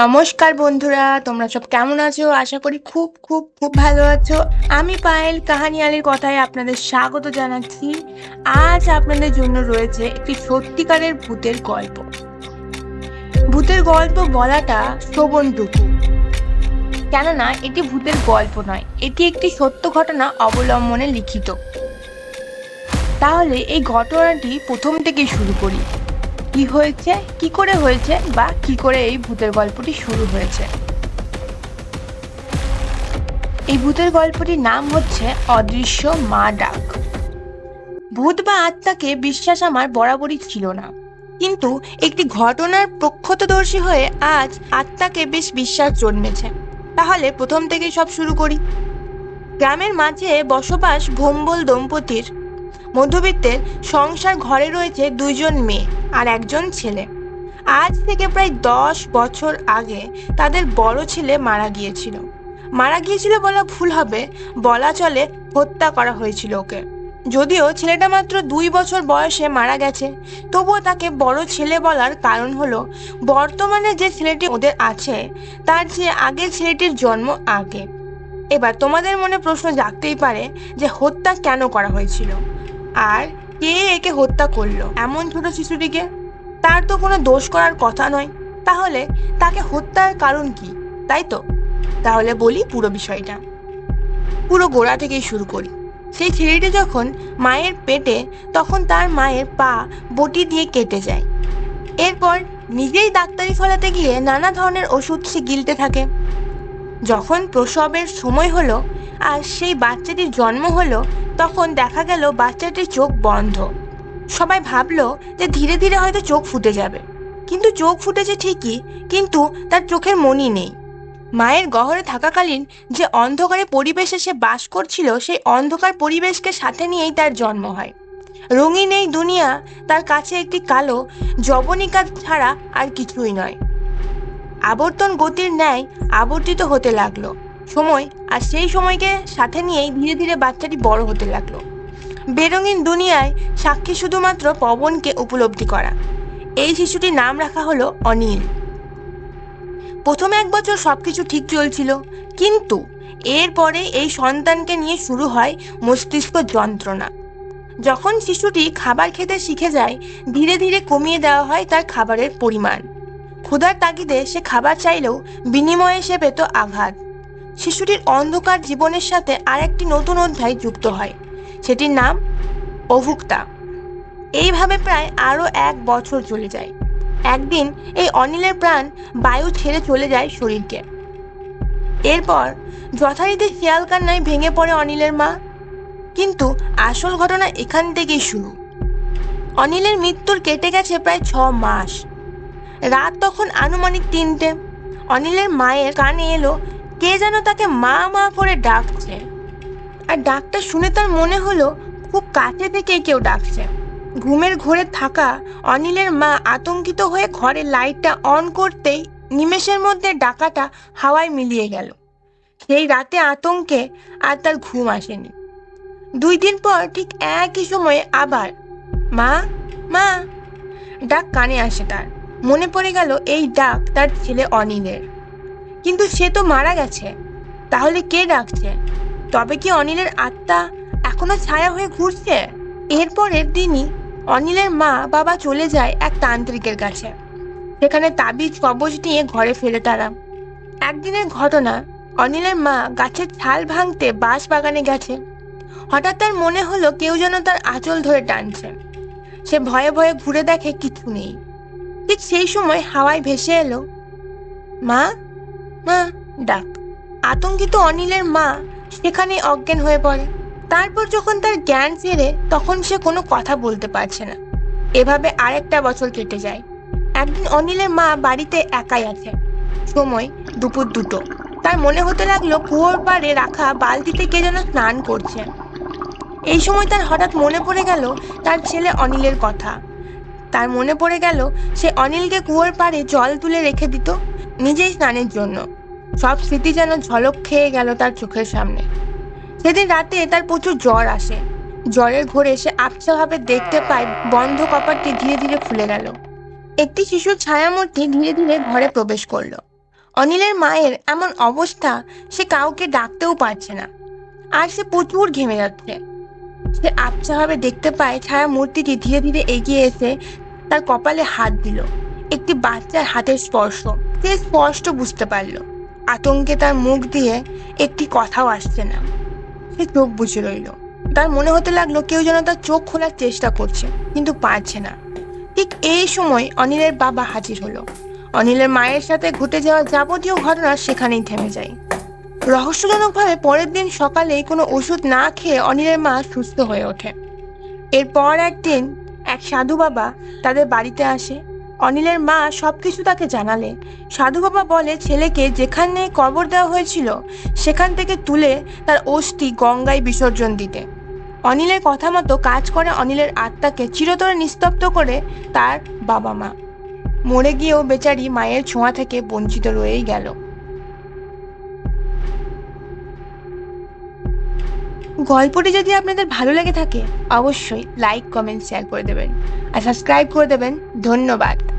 নমস্কার বন্ধুরা, তোমরা সব কেমন আছো? আশা করি খুব খুব খুব ভালো আছো। আমি পায়েল কাহানি আলীর কথায় আপনাদের স্বাগত জানাচ্ছি। আজ আপনাদের জন্য রয়েছে একটি সত্যিকারের ভূতের গল্প। ভূতের গল্প বলাটা শ্রবণটুকু। কেননা, এটি ভূতের গল্প নয়, এটি একটি সত্য ঘটনা অবলম্বনে লিখিত। তাহলে এই ঘটনাটি প্রথম থেকেই শুরু করি। কি হয়েছে, কি করে হয়েছে বা কি করে এই ভূতের গল্পটি শুরু হয়েছে? এই ভূতের গল্পটির নাম হচ্ছে অদৃশ্য মা ডাক। ভূত বা আত্মাকে বিশ্বাস আমার বরাবরই ছিল না। কিন্তু একটি ঘটনার প্রক্ষতদর্শী হয়ে আজ আত্মাকে বেশ বিশ্বাস জন্মেছে। তাহলে প্রথম থেকে সব শুরু করি। গ্রামের মাঝে বসবাস ভোম্বল দম্পতির। মধ্যবিত্তের সংসার ঘরে রয়েছে দুইজন মেয়ে। আর একজন ছেলে। আজ থেকে প্রায় দশ বছর আগে তাদের বড় ছেলে মারা গিয়েছিল। মারা গিয়েছিল বলা ভুল হবে, বলা চলে হত্যা করা হয়েছিল ওকে। যদিও ছেলেটা মাত্র দুই বছর বয়সে মারা গেছে, তবুও তাকে বড় ছেলে বলার কারণ হলো, বর্তমানে যে ছেলেটি ওদের আছে, তার যে আগের ছেলেটির জন্ম আগে। এবার তোমাদের মনে প্রশ্ন জাগতেই পারে যে হত্যা কেন করা হয়েছিল? আর কে একে হত্যা করল? এমন ছোট শিশুটিকে? তার তো কোনো দোষ করার কথা নয়। তাহলে তাকে হত্যার কারণ কি, তাই তো? তাহলে বলি পুরো বিষয়টা। পুরো গোড়া থেকেই শুরু করি। সেই ছেলেটি যখন মায়ের পেটে, তখন তার মায়ের পা বটি দিয়ে কেটে যায়। এরপর নিজেই ডাক্তারি ফলাতে গিয়ে নানা ধরনের ওষুধ সে গিলতে থাকে। যখন প্রসবের সময় হলো আর সেই বাচ্চাটির জন্ম হলো তখন দেখা গেল বাচ্চাটির চোখ বন্ধ। সবাই ভাবলো যে ধীরে ধীরে হয়তো চোখ ফুটে যাবে। কিন্তু চোখ ফুটেছে ঠিকই, কিন্তু তার চোখের মনি নেই। মায়ের গহরে থাকাকালীন যে অন্ধকারে পরিবেশে সে বাস করছিল, সেই অন্ধকার পরিবেশকে সাথে নিয়েই তার জন্ম হয়। রঙিন এই দুনিয়া, তার কাছে একটি কালো জবনিকা ছাড়া আর কিছুই নয়। আবর্তন গতির ন্যায় আবর্তিত হতে লাগল। সময় আর সেই সময়কে সাথে নিয়েই ধীরে ধীরে বাচ্চাটি বড় হতে লাগল। বেরঙিন দুনিয়ায় সাক্ষী শুধুমাত্র পবনকে উপলব্ধি করা। এই শিশুটির নাম রাখা হলো অনিল। প্রথম এক বছর সব কিছু ঠিক চলছিল, কিন্তু এরপরে এই সন্তানকে নিয়ে শুরু হয় মস্তিষ্ক যন্ত্রণা। যখন শিশুটি খাবার খেতে শিখে যায়, ধীরে ধীরে কমিয়ে দেওয়া হয় তার খাবারের পরিমাণ। ক্ষুধার তাগিদে সে খাবার চাইলেও বিনিময়ে সে পেত আঘাত। শিশুটির অন্ধকার জীবনের সাথে আরেকটি নতুন অধ্যায় যুক্ত হয়। সেটির নাম অভুক্তা। এইভাবে প্রায় আরও এক বছর চলে যায়। একদিন এই অনিলের প্রাণ বায়ু ছেড়ে চলে যায় শরীরকে। এরপর যথারীতি শিয়াল কান্নায় ভেঙে পড়ে অনিলের মা। কিন্তু আসল ঘটনা এখান থেকেই শুরু। অনিলের মৃত্যুর কেটে গেছে প্রায় ছ মাস। রাত তখন আনুমানিক তিনটে। অনিলের মায়ের কানে এলো কে যেন তাকে মা মা করে ডাকছে। আর ডাকটা শুনে তার মনে হলো খুব কাছে থেকে কেউ ডাকছে। ঘুমের ঘোরে থাকা অনিলের মা আতঙ্কিত হয়ে ঘরের লাইটটা অন করতেই নিমেষের মধ্যে ডাকাটা হাওয়ায় মিলিয়ে গেল। সেই রাতে আতঙ্কে আর তার ঘুম আসেনি। দুই দিন পর ঠিক একই সময়ে আবার, মা মা! ডাক কানে আসে তার। মনে পড়ে গেল এই ডাক তার ছেলে অনিলের। কিন্তু সে তো মারা গেছে। তাহলে কে ডাকছে? তবে কি অনিলের আত্মা এখনও ছায়া হয়ে ঘুরছে? এরপরের দিনই অনিলের মা বাবা চলে যায় এক তান্ত্রিকের কাছে। সেখানে তাবিজ, কবজ নিয়ে ঘরে ফেলে তারা। একদিনের ঘটনা, অনিলের মা গাছের ছাল ভাঙতে বাঁশ বাগানে গেছে। হঠাৎ তার মনে হলো কেউ যেন তার আঁচল ধরে টানছে। সে ভয়ে ভয়ে ঘুরে দেখে কিছু নেই। ঠিক সেই সময় হাওয়ায় ভেসে এলো, মা মা, ডাক। আতঙ্কিত অনিলের মা সেখানে অজ্ঞান হয়ে পড়ে। তারপর যখন তার জ্ঞান ফেরে, তখন সে কোনো কথা বলতে পারছে না। এভাবে আরেকটা বছর কেটে যায়। একদিন অনিলের মা বাড়িতে একাই আছে। সময় দুপুর দুটো। তার মনে হতে লাগল কুয়োর পাড়ে রাখা বালতিতে কে যেন স্নান করছে। এই সময় তার হঠাৎ মনে পড়ে গেল তার ছেলে অনিলের কথা। তার মনে পড়ে গেল সে অনিলকে কুয়োর পাড়ে জল তুলে রেখে দিত। নিজেই স্নানের জন্য। সব স্মৃতি যেন ঝলক খেয়ে গেল তার চোখের সামনে। সেদিন রাতে তার প্রচুর জ্বর আসে। জ্বরের ঘোরে সে আবছাভাবে দেখতে পায় বন্ধ কপারটি ধীরে ধীরে খুলে গেল। একটি শিশুর ছায়ামূর্তি ধীরে ধীরে ঘরে প্রবেশ করল। অনিলের মায়ের এমন অবস্থা সে কাউকে ডাকতেও পারছে না। আর সে প্রচুর ঘেমে যাচ্ছে। সে আবছাভাবে দেখতে পায় ছায়া মূর্তিটি ধীরে ধীরে এগিয়ে এসে তার কপালে হাত দিল। একটি বাচ্চার হাতের স্পর্শ। সে স্পষ্ট বুঝতে পারল। আতঙ্কে তার মুখ দিয়ে একটি কথাও আসছে না। সে চোখ বুঝে রইল। তার মনে হতে লাগল কেউ যেন তার চোখ খোলার চেষ্টা করছে, কিন্তু পারছে না। ঠিক এই সময় অনিলের বাবা হাজির হলো। অনিলের মায়ের সাথে ঘটে যাওয়া যাবতীয় ঘটনা সেখানেই থেমে যায়। রহস্যজনকভাবে পরের দিন সকালে কোনো ওষুধ না খেয়ে অনিলের মা সুস্থ হয়ে ওঠে। এরপর একদিন এক সাধু বাবা তাদের বাড়িতে আসে অনিলের মা সবকিছু তাকে জানালে। সাধু বাবা বলে, ছেলেকে যেখানে কবর দেওয়া হয়েছিল, সেখান থেকে তুলে তার অস্থি গঙ্গায় বিসর্জন দিতে। অনিলের কথা মতো কাজ করে অনিলের আত্মাকে চিরতরে নিস্তব্ধ করে তার বাবা মা। মরে গিয়েও বেচারি মায়ের ছোঁয়া থেকে বঞ্চিত রয়েই গেল। গল্পটি যদি আপনাদের ভালো লেগে থাকে, অবশ্যই লাইক কমেন্ট শেয়ার করে দেবেন। আর সাবস্ক্রাইব করে দেবেন। ধন্যবাদ।